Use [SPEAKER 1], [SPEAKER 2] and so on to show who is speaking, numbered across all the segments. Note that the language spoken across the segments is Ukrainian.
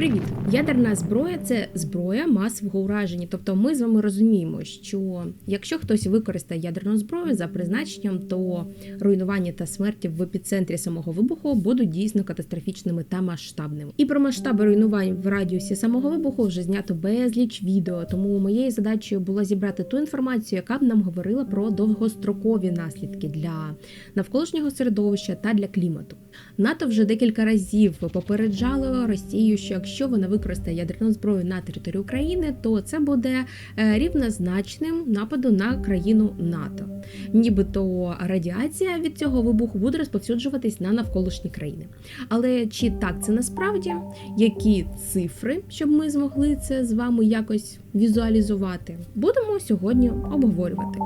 [SPEAKER 1] Привіт! Ядерна зброя це зброя масового ураження. Тобто ми з вами розуміємо, що якщо хтось використає ядерну зброю за призначенням, то руйнування та смерті в епіцентрі самого вибуху будуть дійсно катастрофічними та масштабними. І про масштаби руйнувань в радіусі самого вибуху вже знято безліч відео. Тому моєю задачею було зібрати ту інформацію, яка б нам говорила про довгострокові наслідки для навколишнього середовища та для клімату. НАТО вже декілька разів попереджало Росію, що якщо вона використає ядерну зброю на території України, то це буде е, рівнозначним нападу на країну НАТО. Нібито радіація від цього вибуху буде розповсюджуватись на навколишні країни. Але чи так це насправді? Які цифри, щоб ми змогли це з вами якось візуалізувати, будемо сьогодні обговорювати.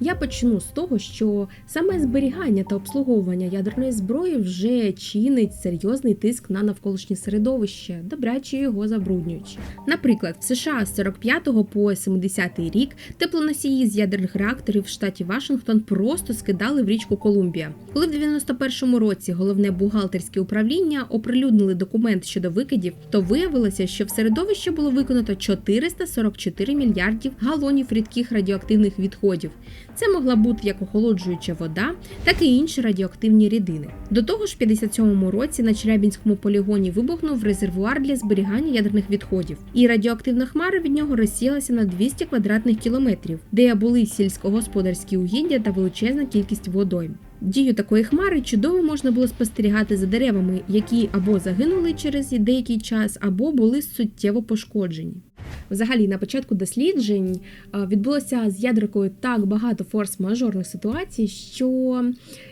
[SPEAKER 1] Я почну з того, що саме зберігання та обслуговування ядерної зброї вже чинить серйозний тиск на навколишнє середовище, добряче його забруднюючи. Наприклад, в США з 45 по 70 рік теплоносії з ядерних реакторів в штаті Вашингтон просто скидали в річку Колумбія. Коли в 91-му році головне бухгалтерське управління оприлюднили документ щодо викидів, то виявилося, що в середовище було виконано 444 мільярдів галонів рідких радіоактивних відходів. Це могла бути як охолоджуюча вода, так і інші радіоактивні рідини. До того ж, в 57-му році на Челябінському полігоні вибухнув резервуар для зберігання ядерних відходів, і радіоактивна хмара від нього розсілася на 200 квадратних кілометрів, де були сільськогосподарські угіддя та величезна кількість водойм. Дію такої хмари чудово можна було спостерігати за деревами, які або загинули через деякий час, або були суттєво пошкоджені. Взагалі, на початку досліджень е, відбулося з ядеркою так багато форс-мажорних ситуацій, що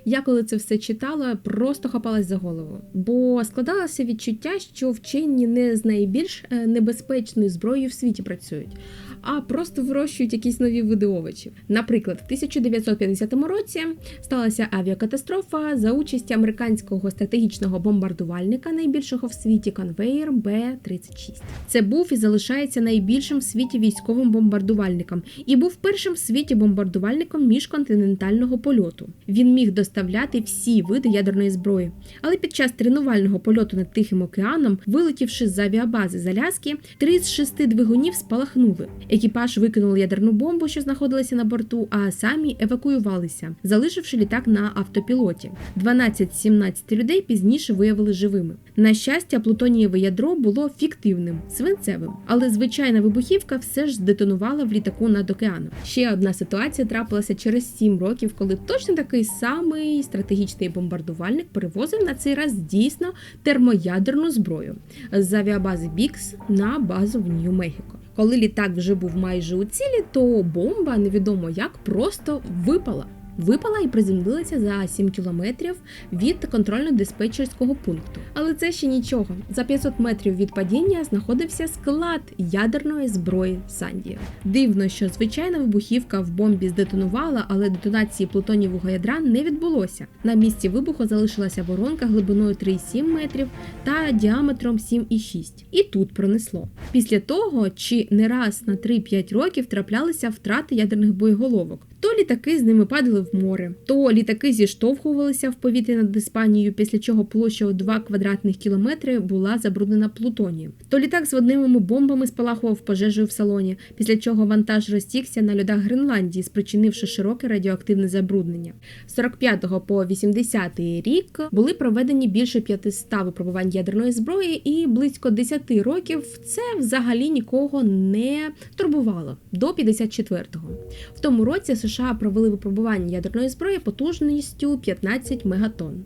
[SPEAKER 1] я, коли це все читала, просто хапалась за голову. Бо складалося відчуття, що вчені не з найбільш е, небезпечною зброєю в світі працюють, а просто вирощують якісь нові види овочів. Наприклад, в 1950 році сталася авіакатастрофа за участі американського стратегічного бомбардувальника, найбільшого в світі конвеєр Б-36. Це був і залишається найбільшим в світі військовим бомбардувальником і був першим в світі бомбардувальником міжконтинентального польоту. Він міг доставляти всі види ядерної зброї. Але під час тренувального польоту над Тихим океаном, вилетівши з авіабази з Аляски, три з шести двигунів спалахнули. Екіпаж викинули ядерну бомбу, що знаходилася на борту, а самі евакуювалися, залишивши літак на автопілоті. 12-17 людей пізніше виявили живими. На щастя, плутонієве ядро було фіктивним, свинцевим, але звичайна вибухівка все ж здетонувала в літаку над океаном. Ще одна ситуація трапилася через 7 років, коли точно такий самий стратегічний бомбардувальник перевозив на цей раз дійсно термоядерну зброю з авіабази Бікс на базу в Нью-Мехіко. Коли літак вже був майже у цілі, то бомба невідомо як просто випала. Випала і приземлилася за 7 кілометрів від контрольно-диспетчерського пункту. Але це ще нічого. За 500 метрів від падіння знаходився склад ядерної зброї Сандія. Дивно, що звичайна вибухівка в бомбі здетонувала, але детонації плутонівого ядра не відбулося. На місці вибуху залишилася воронка глибиною 3,7 метрів та діаметром 7,6. І тут пронесло. Після того, чи не раз на 3-5 років траплялися втрати ядерних боєголовок. То літаки з ними падали в море, то літаки зіштовхувалися в повітря над Іспанією, після чого площа у 2 квадратних кілометри була забруднена плутонієм. То літак з водневими бомбами спалахував пожежею в салоні, після чого вантаж розтікся на льодах Гренландії, спричинивши широке радіоактивне забруднення. З 45 по 80 рік були проведені більше 500 випробувань ядерної зброї, і близько 10 років це взагалі нікого не турбувало до 54-го. В тому році США провели випробування ядерної зброї потужністю 15 мегатонн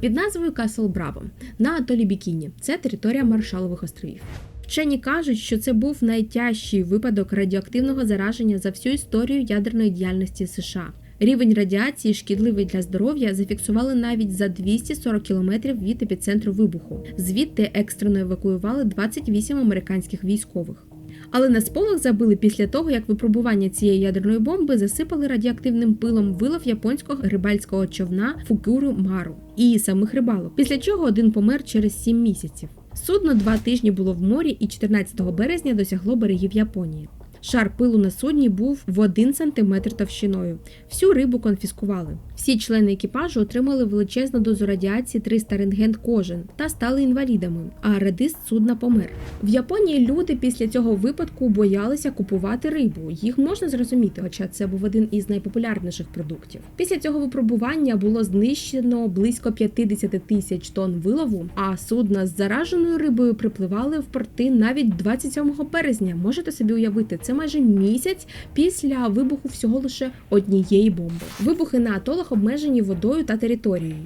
[SPEAKER 1] під назвою Касл Браво на атолі Бікіні. Це територія Маршалових островів. Вчені кажуть, що це був найтяжчий випадок радіоактивного зараження за всю історію ядерної діяльності США. Рівень радіації, шкідливий для здоров'я, зафіксували навіть за 240 кілометрів від епіцентру вибуху. Звідти екстрено евакуювали 28 американських військових. Але на сполох забили після того, як випробування цієї ядерної бомби засипали радіоактивним пилом вилов японського рибальського човна Фукуру Мару і самих рибалок, після чого один помер через 7 місяців. Судно два тижні було в морі і 14 березня досягло берегів Японії. Шар пилу на судні був в 1 см товщиною. Всю рибу конфіскували. Всі члени екіпажу отримали величезну дозу радіації 300 рентген кожен та стали інвалідами, а радист судна помер. В Японії люди після цього випадку боялися купувати рибу. Їх можна зрозуміти, хоча це був один із найпопулярніших продуктів. Після цього випробування було знищено близько 50 тисяч тонн вилову, а судна з зараженою рибою припливали в порти навіть 27 березня. Можете собі уявити, це майже місяць після вибуху всього лише однієї бомби. Вибухи на атолах обмежені водою та територією.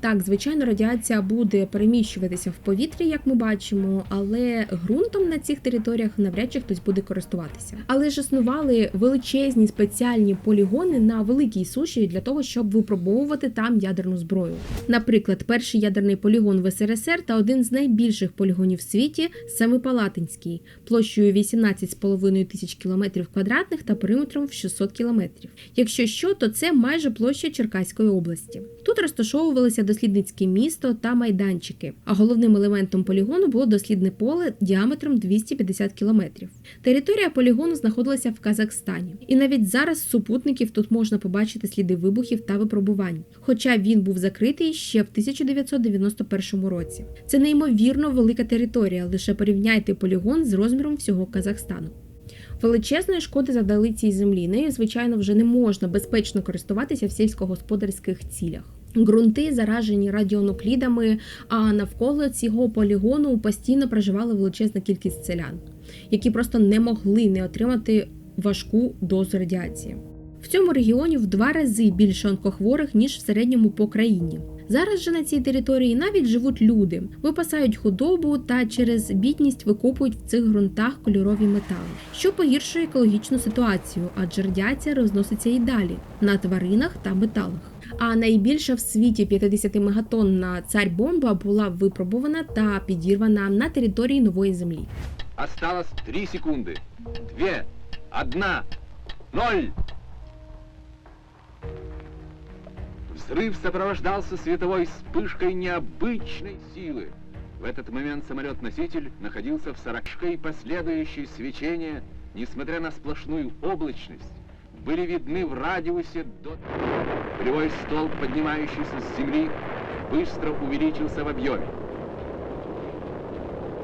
[SPEAKER 1] Так, звичайно, радіація буде переміщуватися в повітрі, як ми бачимо, але ґрунтом на цих територіях навряд чи хтось буде користуватися. Але ж існували величезні спеціальні полігони на великій суші для того, щоб випробовувати там ядерну зброю. Наприклад, перший ядерний полігон в СРСР та один з найбільших полігонів в світі Семипалатинський, площею 18,5 тисяч кілометрів квадратних та периметром в 600 кілометрів. Якщо що, то це майже площа Черкаської області. Тут розташовувалися дослідницьке місто та майданчики. А головним елементом полігону було дослідне поле діаметром 250 кілометрів. Територія полігону знаходилася в Казахстані, і навіть зараз супутників тут можна побачити сліди вибухів та випробувань. Хоча він був закритий ще в 1991 році. Це неймовірно велика територія. Лише порівняйте полігон з розміром всього Казахстану. Величезної шкоди завдали цій землі. Нею, звичайно, вже не можна безпечно користуватися в сільськогосподарських цілях. Ґрунти заражені радіонуклідами, а навколо цього полігону постійно проживала величезна кількість селян, які просто не могли не отримати важку дозу радіації. В цьому регіоні в два рази більше онкохворих, ніж в середньому по країні. Зараз же на цій території навіть живуть люди, випасають худобу та через бідність викопують в цих ґрунтах кольорові метали, що погіршує екологічну ситуацію, адже радіація розноситься і далі на тваринах та металах. А найбільша в світі 50 мегатонна царь-бомба була випробована та підірвана на території нової землі.
[SPEAKER 2] Осталось три секунды. Две. Одна. Ноль. Взрыв сопровождался световой вспышкой необычной силы. В этот момент самолет-носитель находился в сорокшке и последующие свечения, несмотря на сплошную облачность, были видны в радиусе до... Полевой столб, поднимающийся с земли, быстро увеличился в объеме.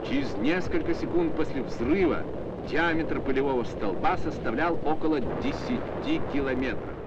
[SPEAKER 2] Через несколько секунд после взрыва диаметр пылевого столба составлял около 10 километров.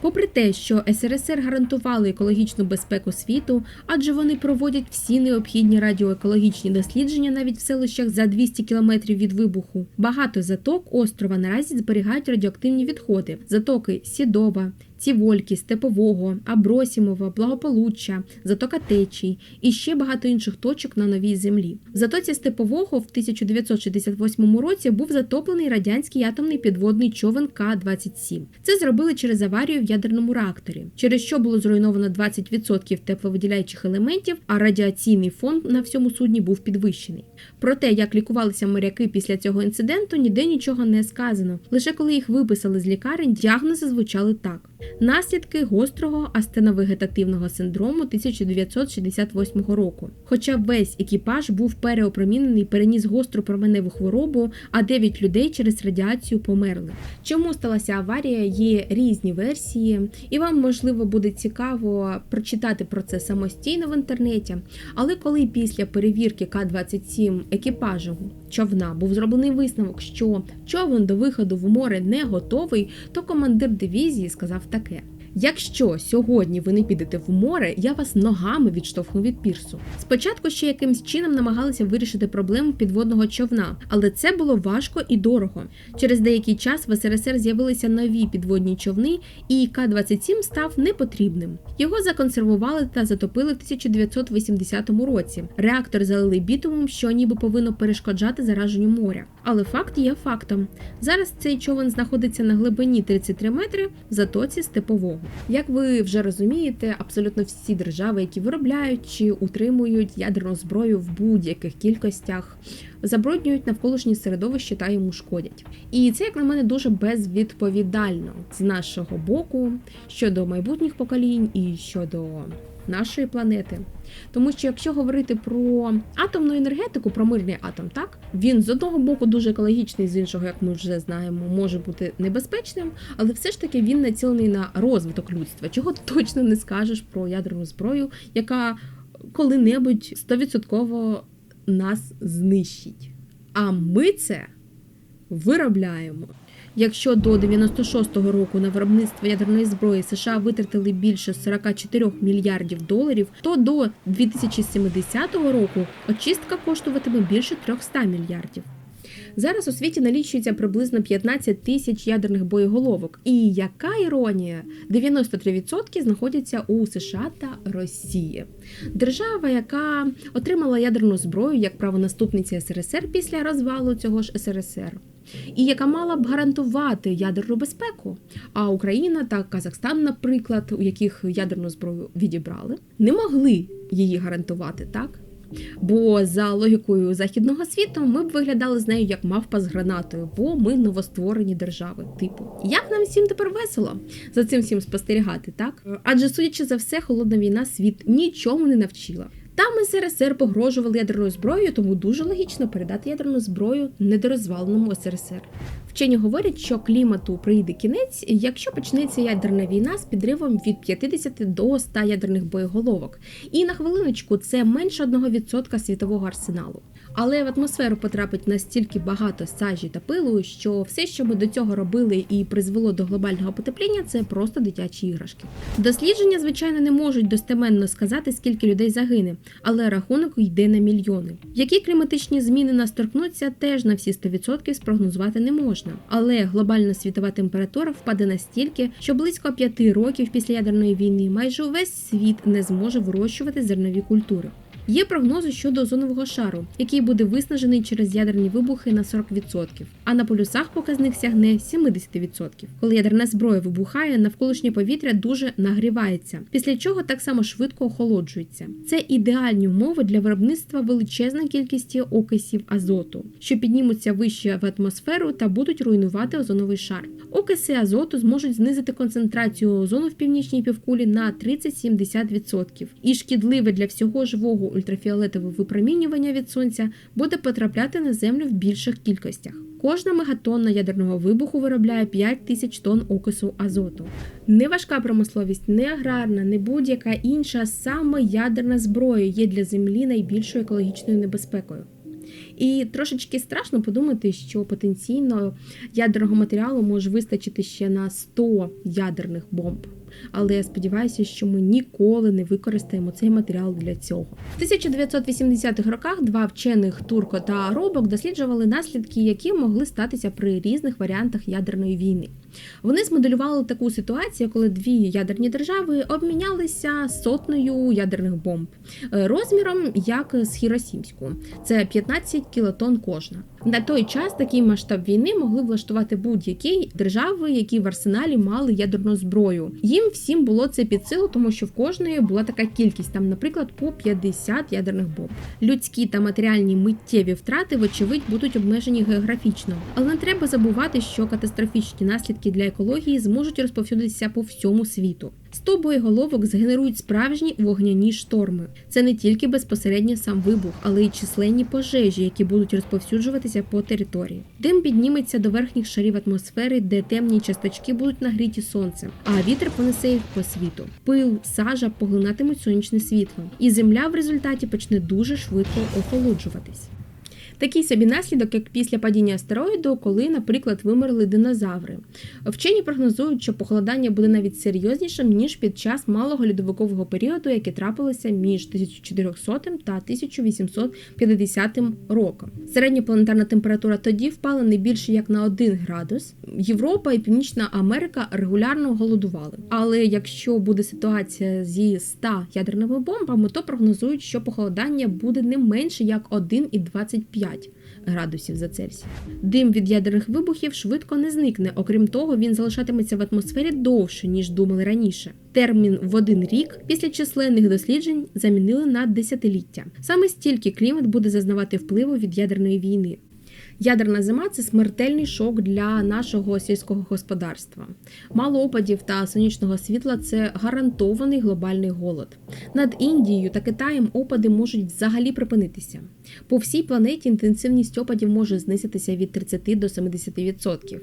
[SPEAKER 1] Попри те, що СРСР гарантували екологічну безпеку світу, адже вони проводять всі необхідні радіоекологічні дослідження навіть в селищах за 200 кілометрів від вибуху. Багато заток острова наразі зберігають радіоактивні відходи: затоки Сідова, Цівольки, Степового, Абросімова, Благополуччя, Затока Течій і ще багато інших точок на новій землі. В затоці Степового в 1968 році був затоплений радянський атомний підводний човен К-27. Це зробили через аварію в ядерному реакторі, через що було зруйновано 20% тепловиділяючих елементів, а радіаційний фон на всьому судні був підвищений. Про те, як лікувалися моряки після цього інциденту, ніде нічого не сказано. Лише коли їх виписали з лікарень, діагнози звучали так. Наслідки гострого астеновегетативного синдрому 1968 року. Хоча весь екіпаж був переопромінений, переніс гостру променеву хворобу, а 9 людей через радіацію померли. Чому сталася аварія? Є різні версії, і вам можливо буде цікаво прочитати про це самостійно в інтернеті. Але коли після перевірки К-27 екіпажу човна був зроблений висновок, що човен до виходу в море не готовий, то командир дивізії сказав таке. Якщо сьогодні ви не підете в море, я вас ногами відштовхну від пірсу. Спочатку ще якимсь чином намагалися вирішити проблему підводного човна, але це було важко і дорого. Через деякий час в СРСР з'явилися нові підводні човни, і К-27 став непотрібним. Його законсервували та затопили в 1980 році. Реактор залили бітумом, що ніби повинно перешкоджати зараженню моря. Але факт є фактом. Зараз цей човен знаходиться на глибині 33 метри в затоці степового. Як ви вже розумієте, абсолютно всі держави, які виробляють чи утримують ядерну зброю в будь-яких кількостях, забруднюють навколишнє середовище та йому шкодять. І це, як на мене, дуже безвідповідально з нашого боку щодо майбутніх поколінь і щодо нашої планети. Тому що якщо говорити про атомну енергетику, про мирний атом, так він з одного боку дуже екологічний, з іншого, як ми вже знаємо, може бути небезпечним, але все ж таки він націлений на розвиток людства, чого точно не скажеш про ядерну зброю, яка коли-небудь 100% нас знищить. А ми це виробляємо. Якщо до 96-го року на виробництво ядерної зброї США витратили більше 44 мільярдів доларів, то до 2070 року очистка коштуватиме більше 300 мільярдів. Зараз у світі налічується приблизно 15 тисяч ядерних боєголовок. І яка іронія? 93% знаходяться у США та Росії. Держава, яка отримала ядерну зброю як правонаступниця СРСР після розвалу цього ж СРСР. І яка мала б гарантувати ядерну безпеку. А Україна та Казахстан, наприклад, у яких ядерну зброю відібрали, не могли її гарантувати, так? Бо за логікою західного світу ми б виглядали з нею як мавпа з гранатою, бо ми новостворені держави. Типу, як нам всім тепер весело за цим всім спостерігати, так? Адже судячи за все, холодна війна світ нічому не навчила. Там СРСР погрожували ядерною зброєю, тому дуже логічно передати ядерну зброю недорозваленому СРСР. Вчені говорять, що клімату прийде кінець, якщо почнеться ядерна війна з підривом від 50 до 100 ядерних боєголовок. І на хвилиночку це менше 1% світового арсеналу. Але в атмосферу потрапить настільки багато сажі та пилу, що все, що ми до цього робили і призвело до глобального потепління, це просто дитячі іграшки. Дослідження, звичайно, не можуть достеменно сказати, скільки людей загине, але рахунок йде на мільйони. Які кліматичні зміни нас торкнуться, теж на всі 100% спрогнозувати не можна. Але глобальна світова температура впаде настільки, що близько п'яти років після ядерної війни майже увесь світ не зможе вирощувати зернові культури. Є прогнози щодо озонового шару, який буде виснажений через ядерні вибухи на 40%, а на полюсах показник сягне 70%. Коли ядерна зброя вибухає, навколишнє повітря дуже нагрівається, після чого так само швидко охолоджується. Це ідеальні умови для виробництва величезної кількості окисів азоту, що піднімуться вище в атмосферу та будуть руйнувати озоновий шар. Окиси азоту зможуть знизити концентрацію озону в північній півкулі на 30-70%. І шкідливе для всього живого ультрафіолетове випромінювання від сонця буде потрапляти на землю в більших кількостях. Кожна мегатонна ядерного вибуху виробляє 5 тисяч тонн окису азоту. Не важка промисловість, не аграрна, не будь-яка інша, саме ядерна зброя є для землі найбільшою екологічною небезпекою. І трошечки страшно подумати, що потенційно ядерного матеріалу може вистачити ще на 100 ядерних бомб. Але я сподіваюся, що ми ніколи не використаємо цей матеріал для цього. В 1980-х роках два вчених Турко та Робок досліджували наслідки, які могли статися при різних варіантах ядерної війни. Вони змоделювали таку ситуацію, коли дві ядерні держави обмінялися сотнею ядерних бомб е, розміром як з Хіросімську. Це 15 кілотон кожна. На той час такий масштаб війни могли влаштувати будь-які держави, які в арсеналі мали ядерну зброю. Їм всім було це під силу, тому що в кожної була така кількість, там, наприклад, по 50 ядерних бомб. Людські та матеріальні миттєві втрати, вочевидь, будуть обмежені географічно, але не треба забувати, що катастрофічні наслідки для екології зможуть розповсюдитися по всьому світу. 100 боєголовок згенерують справжні вогняні шторми. Це не тільки безпосередньо сам вибух, але й численні пожежі, які будуть розповсюджуватися по території. Дим підніметься до верхніх шарів атмосфери, де темні часточки будуть нагріті сонцем, а вітер понесе їх по світу. Пил, сажа поглинатимуть сонячне світло, і земля в результаті почне дуже швидко охолоджуватись. Такий собі наслідок, як після падіння астероїду, коли, наприклад, вимерли динозаври. Вчені прогнозують, що похолодання буде навіть серйознішим ніж під час малого льодовикового періоду, яке трапилося між 1400 та 1850 роком. Середня планетарна температура тоді впала не більше як на 1 градус. Європа і Північна Америка регулярно голодували. Але якщо буде ситуація зі 100 ядерними бомбами, то прогнозують, що похолодання буде не менше як 1,25 градусів за Цельсія. Дим від ядерних вибухів швидко не зникне. Окрім того, він залишатиметься в атмосфері довше, ніж думали раніше. Термін в один рік після численних досліджень замінили на десятиліття. Саме стільки клімат буде зазнавати впливу від ядерної війни. Ядерна зима це смертельний шок для нашого сільського господарства. Мало опадів та сонячного світла це гарантований глобальний голод. Над Індією та Китаєм опади можуть взагалі припинитися. По всій планеті інтенсивність опадів може знизитися від 30 до 70%.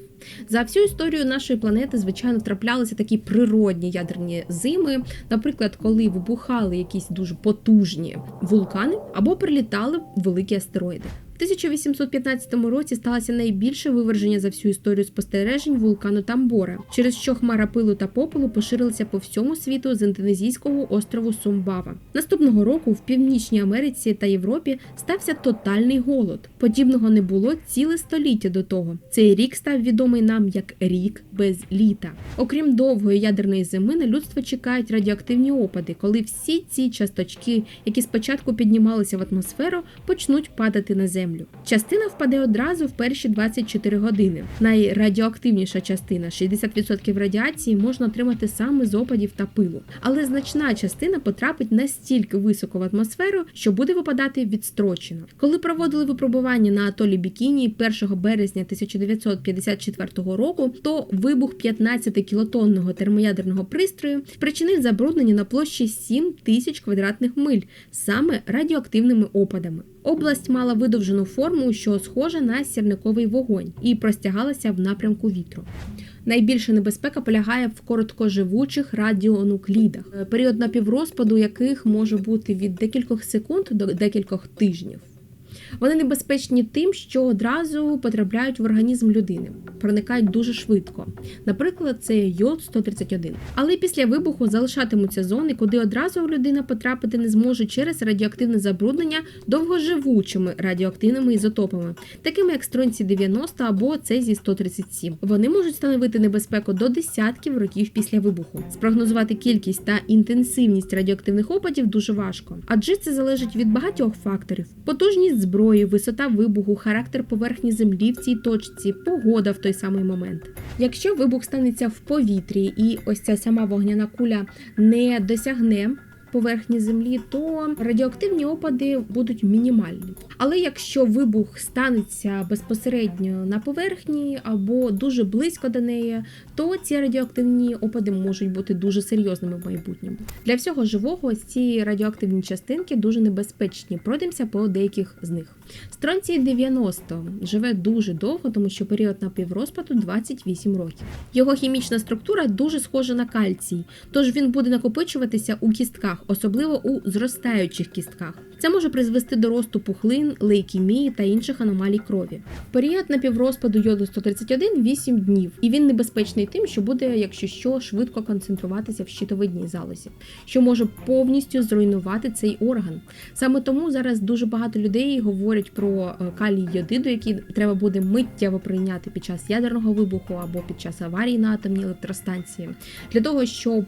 [SPEAKER 1] За всю історію нашої планети, звичайно, траплялися такі природні ядерні зими, наприклад, коли вибухали якісь дуже потужні вулкани або прилітали великі астероїди. В 1815 році сталося найбільше виверження за всю історію спостережень вулкану Тамбора, через що хмара пилу та попелу поширилася по всьому світу з індонезійського острову Сумбава. Наступного року в Північній Америці та Європі стався тотальний голод. Подібного не було ціле століття до того. Цей рік став відомий нам як рік без літа. Окрім довгої ядерної зими, на людство чекають радіоактивні опади, коли всі ці часточки, які спочатку піднімалися в атмосферу, почнуть падати на землю. Частина впаде одразу в перші 24 години. Найрадіоактивніша частина 60% радіації можна отримати саме з опадів та пилу, але значна частина потрапить настільки високо в атмосферу, що буде випадати відстрочено. Коли проводили випробування на атолі Бікіні 1 березня 1954 року, то вибух 15-кілотонного термоядерного пристрою спричинив забруднення на площі 7 тисяч квадратних миль саме радіоактивними опадами. Область мала видовжену форму, що схожа на сірниковий вогонь, і простягалася в напрямку вітру. Найбільша небезпека полягає в короткоживучих радіонуклідах, е, період напіврозпаду яких може бути від декількох секунд до декількох тижнів. Вони небезпечні тим, що одразу потрапляють в організм людини, проникають дуже швидко. Наприклад, це йод 131. Але після вибуху залишатимуться зони, куди одразу людина потрапити не зможе через радіоактивне забруднення довгоживучими радіоактивними ізотопами, такими як стронці 90 або цезій 137. Вони можуть становити небезпеку до десятків років після вибуху. Спрогнозувати кількість та інтенсивність радіоактивних опадів дуже важко, адже це залежить від багатьох факторів: потужність зброї, висота вибуху, характер поверхні землі в цій точці, погода в той самий момент. Якщо вибух станеться в повітрі, і ось ця сама вогняна куля не досягне. Поверхні землі, то радіоактивні опади будуть мінімальні. Але якщо вибух станеться безпосередньо на поверхні або дуже близько до неї, то ці радіоактивні опади можуть бути дуже серйозними в майбутньому. Для всього живого ці радіоактивні частинки дуже небезпечні. Пройдемося по деяких з них. Стронцій 90 живе дуже довго, тому що період напіврозпаду 28 років. Його хімічна структура дуже схожа на кальцій, тож він буде накопичуватися у кістках, особливо у зростаючих кістках. Це може призвести до росту пухлин, лейкемії та інших аномалій крові. Період напіврозпаду йоду 131 – 8 днів, і він небезпечний тим, що буде, якщо що, швидко концентруватися в щитовидній залозі, що може повністю зруйнувати цей орган. Саме тому зараз дуже багато людей говорять про е, калій йодиду, який треба буде миттєво прийняти під час ядерного вибуху або під час аварії на атомній електростанції, для того, щоб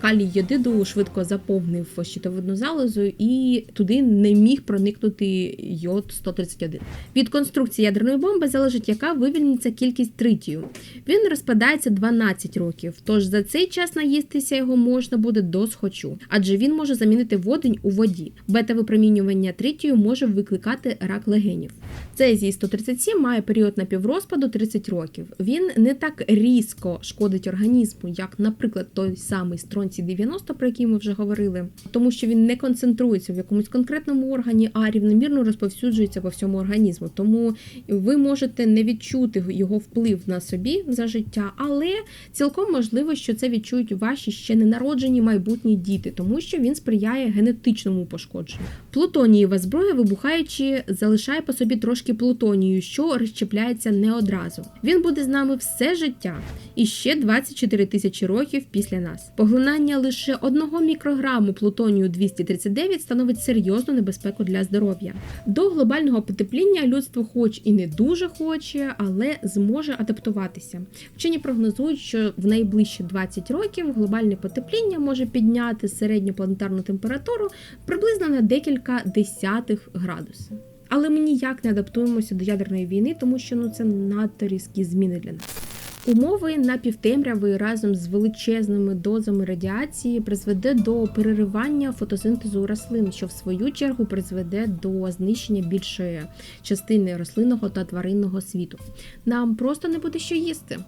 [SPEAKER 1] калій йодиду швидко заповнив щитовидну залозу і туди не міг проникнути йод 131. Від конструкції ядерної бомби залежить, яка вивільниться кількість тритію. Він розпадається 12 років, тож за цей час наїстися його можна буде до схочу, адже він може замінити водень у воді. Бета-випромінювання тритію може викликати рак легенів. Цезій 137 має період напіврозпаду 30 років. Він не так різко шкодить організму, як, наприклад, той самий стронцій 90, про який ми вже говорили, тому що він не концентрується в якомусь конкретному органі, а рівномірно розповсюджується по всьому організму. Тому ви можете не відчути його вплив на собі за життя, але цілком можливо, що це відчують ваші ще ненароджені майбутні діти, тому що він сприяє генетичному пошкодженню. Плутонієва зброя, вибухаючи, залишає по собі трошки плутонію, що розщепляється не одразу. Він буде з нами все життя і ще 24 тисячі років після нас. Поглинання лише одного мікрограму плутонію 239 становить серйозну небезпеку для здоров'я. До глобального потепління людство, хоч і не дуже хоче, але зможе адаптуватися. Вчені прогнозують, що в найближчі 20 років глобальне потепління може підняти середню планетарну температуру приблизно на декілька десятих градусів. Але ми ніяк не адаптуємося до ядерної війни, тому що ну це надто різкі зміни для нас. Умови напівтемряви разом з величезними дозами радіації призведе до переривання фотосинтезу рослин, що в свою чергу призведе до знищення більшої частини рослинного та тваринного світу. Нам просто не буде що їсти.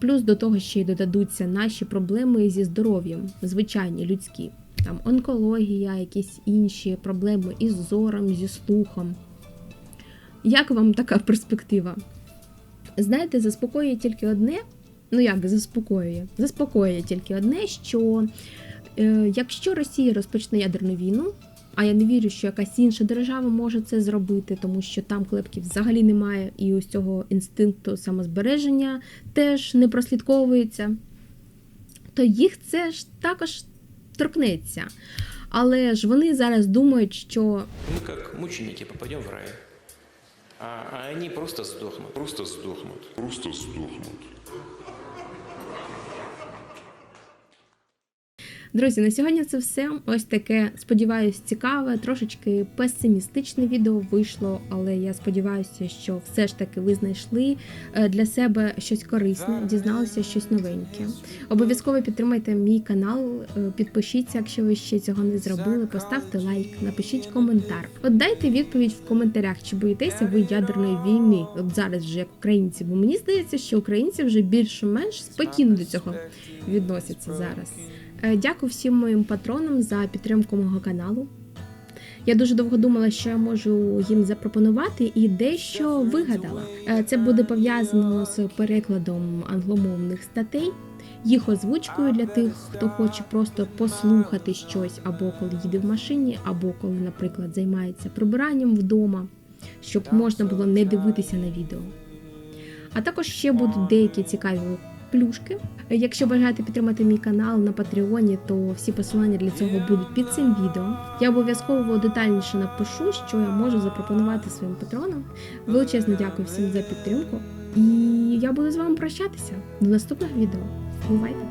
[SPEAKER 1] Плюс до того ще й додадуться наші проблеми зі здоров'ям, звичайні людські. Там онкологія, якісь інші проблеми із зором, зі слухом. Як вам така перспектива? Знаєте, заспокоює тільки одне. Ну як заспокоює? Заспокоює тільки одне, що е, якщо Росія розпочне ядерну війну, а я не вірю, що якась інша держава може це зробити, тому що там клепків взагалі немає, і ось цього інстинкту самозбереження теж не прослідковується, то їх це ж також торкнеться. Але ж вони зараз думають, що
[SPEAKER 3] Мы как мученики попадем в рай. А, а они просто сдохнут.
[SPEAKER 4] Просто сдохнут. Просто сдохнут.
[SPEAKER 1] Друзі, на сьогодні це все. Ось таке, сподіваюсь, цікаве, трошечки песимістичне відео вийшло, але я сподіваюся, що все ж таки ви знайшли е, для себе щось корисне, дізналися щось новеньке. Обов'язково підтримайте мій канал, е, підпишіться, якщо ви ще цього не зробили. Поставте лайк, напишіть коментар. От дайте відповідь в коментарях, чи боїтеся ви ядерної війни, от зараз вже як українці, бо мені здається, що українці вже більш-менш спокійно до цього відносяться зараз. Е, Дякую всім моїм патронам за підтримку мого каналу. Я дуже довго думала, що я можу їм запропонувати, і дещо вигадала. Е, Це буде пов'язано з перекладом англомовних статей, їх озвучкою для тих, хто хоче просто послухати щось, або коли їде в машині, або коли, наприклад, займається прибиранням вдома, щоб можна було не дивитися на відео. А також ще будуть деякі цікаві плюшки. Якщо бажаєте підтримати мій канал на Патреоні, то всі посилання для цього будуть під цим відео. Я обов'язково детальніше напишу, що я можу запропонувати своїм патронам. Величезно дякую всім за підтримку. І я буду з вами прощатися до наступного відео. Бувайте!